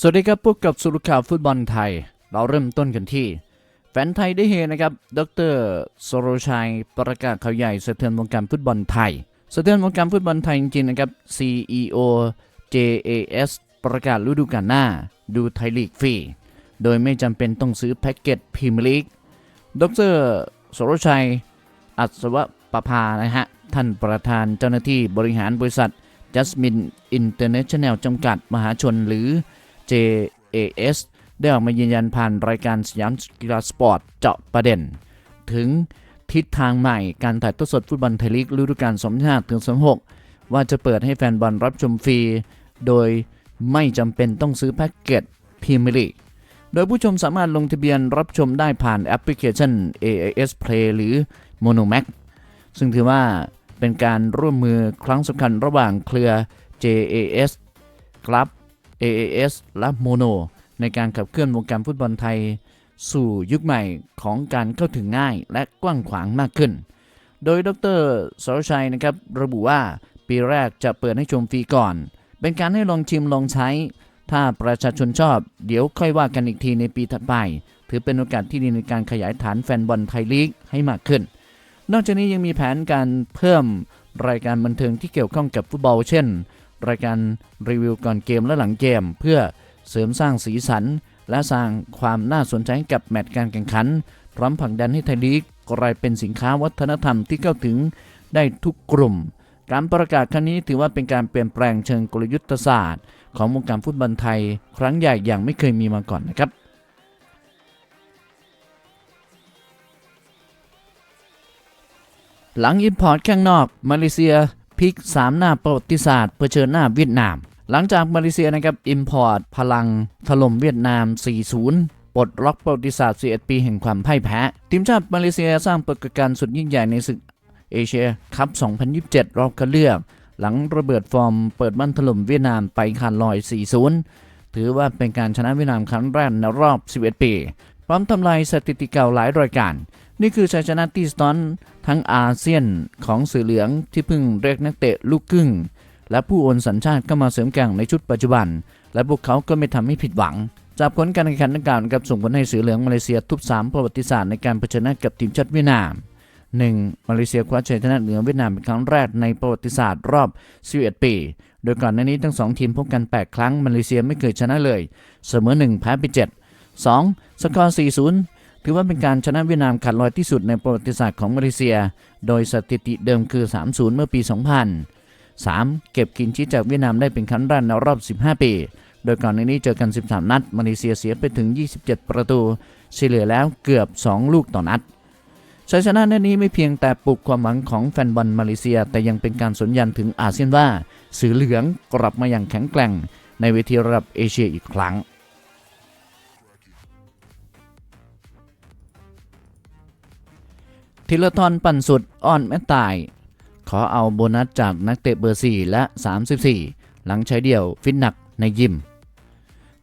สวัสดีครับพบกับสุรุข่าวฟุตบอลไทย เราเริ่มต้นกันที่ แฟนไทยได้เฮนะครับ ดรสโรชัยประกาศข่าวใหญ่สะเทือนวงการฟุตบอลไทยสะเทือนวงการฟุตบอลไทยจริงๆนะครับ CEO JAS ประกาศฤดูกาลหน้า ดูไทยลีกฟรี โดยไม่จำเป็นต้องซื้อแพ็กเกจพรีเมียร์ลีก ดรสโรชัย อัศวประภานะฮะ ท่านประธานเจ้าหน้าที่บริหารบริษัท Jasmine International จำกัดมหาชนหรือ JAS ได้ออกมายืนยันผ่านรายการสยามกีฬาสปอร์ตเจาะประเด็น ถึงทิศทางใหม่การถ่ายทอดสดฟุตบอลไทยลีกฤดูกาล2025ถึง26ว่าจะเปิดให้แฟนบอลรับชมฟรี โดยไม่จำเป็นต้องซื้อแพ็กเกจพรีเมียร์ลีกโดยผู้ชมสามารถลงทะเบียนรับชมได้ผ่านแอปพลิเคชัน AIS Play หรือ Monomax ซึ่งถือว่าเป็นการร่วมมือครั้งสำคัญระหว่างเครือ JAS ครับ AAS และ Mono ในการขับเคลื่อนวงการฟุตบอลไทย สู่ยุคใหม่ของการเข้าถึงง่ายและกว้างขวางมากขึ้น โดยดรสรชัยนะครับระบุว่าปีแรกจะเปิดให้ชมฟรีก่อน เป็นการให้ลองชิมลองใช้ ถ้าประชาชนชอบ เดี๋ยวค่อยว่ากันอีกทีในปีถัดไป ถือเป็นโอกาสที่ดีในการขยายฐานแฟนบอลไทยลีกให้มากขึ้น นอกจากนี้ยังมีแผนการเพิ่มรายการบันเทิงที่เกี่ยวข้องกับฟุตบอลเช่น รายการรีวิวก่อนเกมและหลังเกม เพื่อเสริมสร้างสีสัน และสร้างความน่าสนใจกับแมตช์การแข่งขัน พร้อมผลักดันให้ไทยลีกกลายเป็นสินค้าวัฒนธรรมที่เข้าถึงได้ทุกกลุ่ม การประกาศครั้งนี้ถือว่าเป็นการเปลี่ยนแปลงเชิงกลยุทธศาสตร์ ของวงการฟุตบอลไทย ครั้งใหญ่อย่างไม่เคยมีมาก่อนนะครับหลังอิมพอร์ตข้างนอก มาเลเซีย พลิก 3 หน้าประวัติศาสตร์เผชิญหน้าเวียดนาม หลังจากมาเลเซียนะครับอิมพอร์ตพลังถล่มเวียดนาม 4-0 ปลดล็อกประวัติศาสตร์11ปีแห่งความพ่ายแพ้ ทีมชาติมาเลเซียสร้างปรากฏการณ์สุดยิ่งใหญ่ในศึกเอเชียคัพ 2027 รอบคัดเลือก หลังระเบิดฟอร์มเปิดบ้านถล่มเวียดนามไปขาดลอย 4-0 ถือว่าเป็นการชนะเวียดนามครั้งแรกในรอบ 11 ปี พร้อมทำลายสถิติเก่าหลายรายการ นี่คือชัยชนะที่สตอนทั้งอาเซียนของสื่อเหลืองที่เพิ่งเรียกนักเตะลูกครึ่ง และผู้โอนสัญชาติเข้ามาเสริมแก่งในชุดปัจจุบัน และพวกเขาก็ไม่ทำให้ผิดหวัง จากผลการแข่งขันดังกล่าวนะครับส่งผลให้สื่อเหลืองมาเลเซียทุบสามประวัติศาสตร์ในการเผชิญหน้ากับทีมชาติเวียดนาม 1. มาเลเซียคว้าชัยชนะเหนือเวียดนามเป็นครั้งแรกในประวัติศาสตร์รอบ 11 ปี โดยก่อนหน้านี้ทั้งสองทีมพบกัน 8 ครั้งมาเลเซียไม่เคยชนะเลย เสมอ 1 แพ้ไป 7 2. สกอร์ 4-0 ถือว่าเป็นการชนะเวียดนามขาดลอยที่สุดในประวัติศาสตร์ของมาเลเซีย โดยสถิติเดิมคือ 3-0 เมื่อปี 2000 3. เก็บกินชี้จากเวียดนามได้เป็นครั้งแรกในรอบ 15 ปี โดยก่อนหน้านี้เจอกัน 13 นัด มาเลเซียเสียไปถึง 27 ประตูเฉลี่ยแล้วเกือบ 2 ลูกต่อนัดชัยชนะในนี้ไม่เพียงแต่ปลุกความหวังของแฟนบอลมาเลเซีย แต่ยังเป็นการสนยันถึงอาเซียนว่า สือเหลืองกลับมาอย่างแข็งแกร่ง ในเวทีระดับเอเชียอีกครั้ง ธีรทรปั่นสุดอ้อนแม่ตาย ขอเอาโบนัสจากนักเตะเบอร์ 4 และ 34 หลังใช้เดี่ยวฟิตหนักในยิม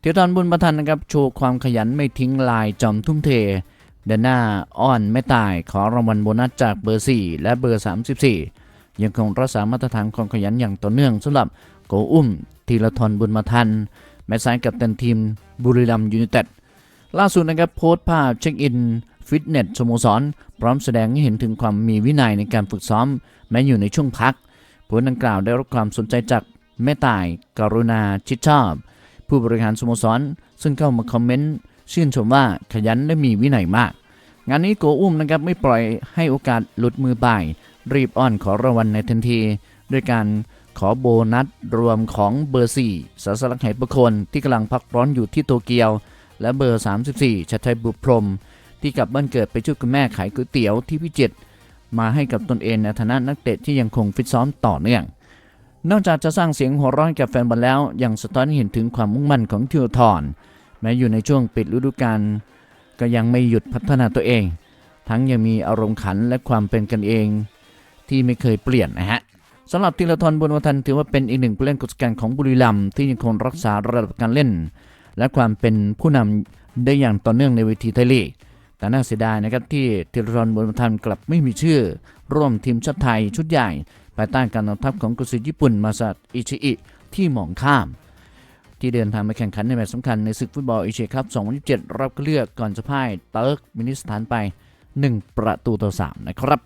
ธีรทรบุญประทันนะครับโชว์ความขยันไม่ทิ้งลายจอมทุ่มเท เดนหน้าอ้อนไม่ตาย ขอรางวัลโบนัสจากเบอร์ 4 และเบอร์ 34 ยังคงรักษามาตรฐานความขยันอย่างต่อเนื่องสำหรับโกอุ้มธีรทรบุญมาทัน แม้ซ้ายกับตันทีมบุรีรัมย์ยูไนเต็ดล่าสุดนะครับโพสต์ภาพเช็คอิน ฟิตเนสสโมสร พร้อมแสดงให้เห็นถึงความมีวินัยในการฝึกซ้อม แม้อยู่ในช่วงพักโพสต์ดังกล่าวได้รับความสนใจจากแม่ตายกรุณาชิดชอบ ผู้บริหารสโมสร ซึ่งเข้ามาคอมเมนต์ชื่นชมว่าขยันและมีวินัยมาก งานนี้โกอุ้มนะครับไม่ปล่อยให้โอกาสหลุดมือไปรีบอ้อนขอรางวัลในทันที ด้วยการขอโบนัสรวมของเบอร์ 4สาสลักไหประคนที่กำลังพักร้อนอยู่ที่โตเกียว และเบอร์ 34ชัดชัยบุตรพรม ที่กลับบ้านเกิดไปช่วยคุณแม่ขายก๋วยเตี๋ยวที่พิจิตรมาให้กับตนเองในฐานะนักเตะที่ยังคงฟิตซ้อมต่อเนื่อง นอกจากจะสร้างเสียงหัวร้อนกับแฟนบอลแล้วยังสะท้อนให้เห็นถึงความมุ่งมั่นของทิวทรแม้อยู่ในช่วงปิดฤดูกาลก็ยังไม่หยุดพัฒนาตัวเอง ทั้งยังมีอารมณ์ขันและความเป็นกันเอง ที่ไม่เคยเปลี่ยนนะฮะสำหรับธีรทรบุญวัฒนถือว่าเป็นอีกหนึ่งผู้เล่นกุศการของบุรีรัมย์ที่ยังคงรักษาระดับการเล่น และความเป็นผู้นำได้อย่างต่อเนื่องในเวทีไทยลีก แต่น่าเสียดายนะครับที่ธีรทรบุญวันกลับไม่มีชื่อ ร่วมทีมชาติไทยชุดใหญ่ภายใต้การนำทัพของกุศลญี่ปุ่นมาซาอิชิอิที่มองข้าม ที่เดินทางมาแข่งขันในแมตช์สำคัญในศึกฟุตบอลเอเชียคัพ 2027 รอบเลือกก่อนจะพ่ายเติร์กมินิสถานไป 1 ประตูต่อ 3 นะครับ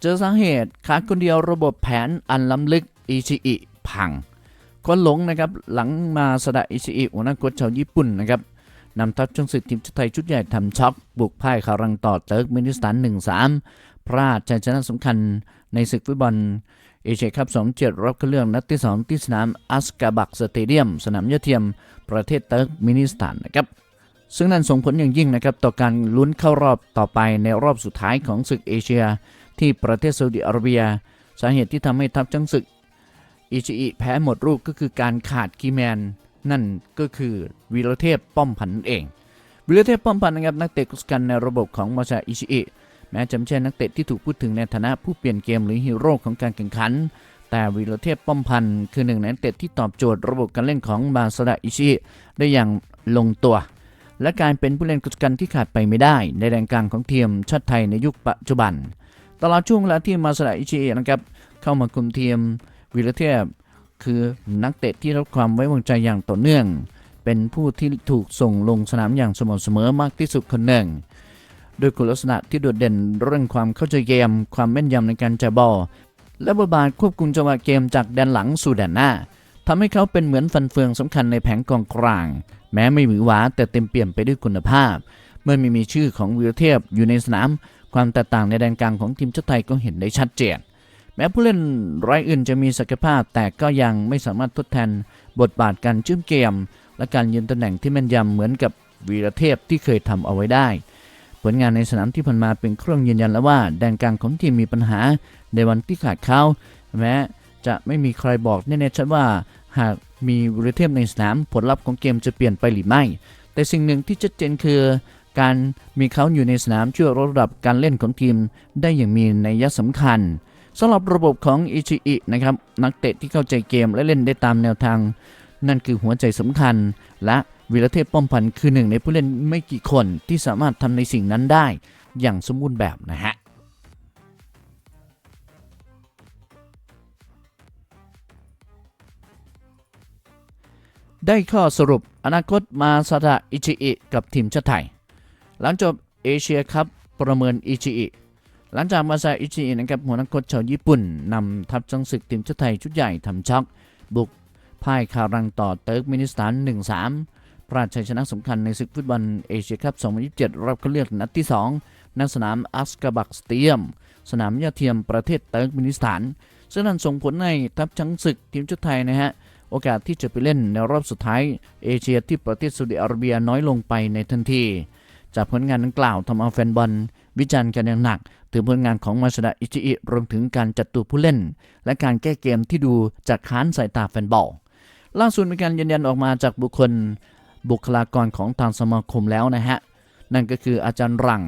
เจอสาเหตุขาดคนเดียวระบบแผนอันล้ำลึกอิชิอิพัง ควนหลงนะครับหลังมาสดะอิชิอิหัวหน้าโค้ชชาวญี่ปุ่นนะครับนำทัพช่างศึกทีมชาติไทยชุดใหญ่ทำช็อก บุกพ่ายคารังต่อเติร์กมินิสถาน 1-3 พลาดชัยชนะสำคัญในศึกฟุตบอลเอเชียคัพ27รอบคัดเลือกนัดที่ 2 ที่สนามอัสกาบักสเตเดียม สนามยอดเทียม ประเทศเติร์กมินิสถานนะครับซึ่งนั่นส่งผลอย่างยิ่งนะครับต่อการลุ้นเข้ารอบต่อไปในรอบสุดท้ายของศึกเอเชีย ที่ประเทศซาอุดิอาระเบีย สาเหตุที่ทำให้ทัพจังศึก อิชิอิแพ้หมดรูปก็คือการขาดคีแมน นั่นก็คือวีรเทพป้อมพันนั่นเองวีรเทพป้อมพันนะครับนักเตะกุสกันในระบบของมาซาอิชิอิแม้จะไม่ใช่นักเตะที่ถูกพูดถึงในฐานะผู้เปลี่ยนเกมหรือฮีโร่ของการแข่งขัน แต่วีรเทพป้อมพันคือหนึ่งในนักเตะที่ตอบโจทย์ระบบการเล่นของมาซาอิชิอิได้อย่างลงตัว และการเป็นผู้เล่นกุศกันที่ขาดไปไม่ได้ ในแดนกลางของทีมชาติไทยในยุคปัจจุบัน ตลอดช่วงเวลาที่มาสดาอิชิอินะครับเข้ามาคุมทีม วีรเทพคือนักเตะที่รับความไว้วางใจอย่างต่อเนื่อง เป็นผู้ที่ถูกส่งลงสนามอย่างสม่ำเสมอมากที่สุดคนหนึ่งโดยคุณลักษณะที่โดดเด่นเรื่องความเข้าใจเกม ความแม่นยำในการจ่ายบอลและบทบาทควบคุมจังหวะเกมจากแดนหลังสู่แดนหน้าทำให้เขาเป็นเหมือนฟันเฟืองสำคัญในแผงกองกลาง แม้ไม่หวือหวาแต่เต็มเปี่ยมไปด้วยคุณภาพ เมื่อไม่มีชื่อของวีรเทพอยู่ในสนาม ความแตกต่างในแดนกลางของทีมชาติไทยก็เห็นได้ชัดเจน แม้ผู้เล่นรายอื่นจะมีศักยภาพ แต่ก็ยังไม่สามารถทดแทนบทบาทการเชื่มเกม และการยืนตำแหน่งที่แม่นยำเหมือนกับวีรเทพที่เคยทำเอาไว้ได้ ผลงานในสนามที่ผ่านมาเป็นเครื่องยืนยันแล้วว่า แดนกลางของทีมมีปัญหาในวันที่ขาดเขาแม้จะไม่มีใครบอกแน่ๆชัดว่า หากมีวีรเทพในสนามผลลัพธ์ของเกมจะเปลี่ยนไปหรือไม่ แต่สิ่งหนึ่งที่ชัดเจนคือการมีเขาอยู่ในสนามช่วยลดระดับการเล่นของทีมได้อย่างมีนัยสำคัญ สำหรับระบบของอิชิอินะครับนักเตะที่เข้าใจเกมและเล่นได้ตามแนวทาง นั่นคือหัวใจสำคัญ และวีรเทพป้อมพันธ์คือหนึ่งในผู้เล่นไม่กี่คนที่สามารถทำในสิ่งนั้นได้ อย่างสมบูรณ์แบบนะฮะได้ข้อสรุปอนาคตมาซาดะอิชิอิกับทีมชาติไทย หลังจบเอเชียคัพประเมินอิชิอิ หลังจากมาซาอิชิอินะครับหัวนักกตชาวญี่ปุ่นนำทัพจังศึกทีมชาติไทยชุดใหญ่ทำช็อก บุกพ่ายคารังต่อเติร์กมินิสถาน 1-3 พลาดชัยชนะสำคัญในศึกฟุตบอลเอเชียคัพ 2027 รอบคัดเลือกนัดที่ 2 ณ สนามอัสกาบักสเตียม สนามยอดเทียมประเทศเติร์กมินิสถานซึ่งนั่นส่งผลให้ทัพช้างศึกทีมชาติไทยนะฮะ โอกาสที่จะไปเล่นในรอบสุดท้าย เอเชียที่ประเทศซาอุดิอาระเบียน้อยลงไปในทันที จากผลงานดังกล่าวทำเอาแฟนบอลวิจารณ์กันอย่างหนัก ถึงผลงานของมาชดาอิชิอิรวมถึงการจัดตัวผู้เล่น และการแก้เกมที่ดูจากค้านสายตาแฟนบอลล่าสุดมีการยืนยันออกมาจากบุคคลบุคลากรของทางสมาคมแล้วนะฮะ นั่นก็คืออาจารย์รัง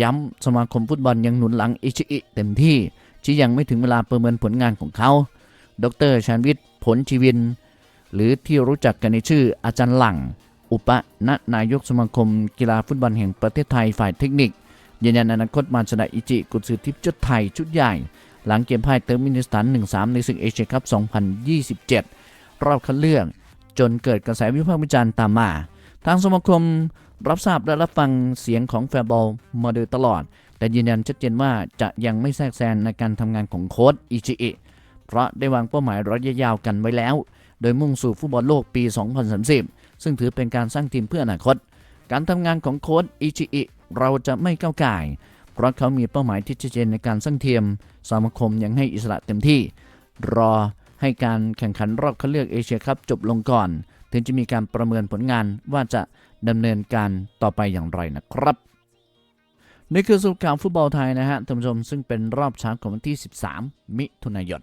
ย้ำสมาคมฟุตบอลยังหนุนหลังอิชิอิเต็มที่ที่ยังไม่ถึงเวลาประเมินผลงานของเขา ดรชานวิทย์ผลชีวิน หรือที่รู้จักกันในชื่ออาจารย์หลัง อุปนนายกสมาคมกีฬาฟุตบอลแห่งประเทศไทยฝ่ายเทคนิคยืนยันอนาคตมาชนะอิจิ กุนซือทิพย์ชุดไทยชุดใหญ่ หลังเกมพ่ายเติร์กมินิสถาน 1-3 ในศึกเอเชียคัพ 2027 รอบคัดเลือก จนเกิดกระแสวิพากษ์วิจารณ์ตามมา ทางสมาคมรับทราบและรับฟังเสียงของแฟนบอลมาโดยตลอด แต่ยืนยันชัดเจนว่าจะยังไม่แทรกแซงในการทำงานของโค้ชอิจิอิเพราะได้วางเป้าหมายระยะยาวกันไว้แล้ว โดยมุ่งสู่ฟุตบอลโลกปี 2030 ซึ่งถือเป็นการสร้างทีมเพื่ออนาคต การทำงานของโค้ชอิจิอิเราจะไม่ก้าวไก่ายเพราะเขามีเป้าหมายที่ชัดเจนในการสร้างทีมสมาคมยังให้อิสระเต็มที่ รอให้การแข่งขันรอบคัดเลือกเอเชียคัพจบลงก่อน ถึงจะมีการประเมินผลงานว่าจะดำเนินการต่อไปอย่างไรนะครับนี่คือสรุปข่าวฟุตบอลไทยนะฮะท่านผู้ชมซึ่งเป็นรอบเช้าของวันที่ 13 มิถุนายน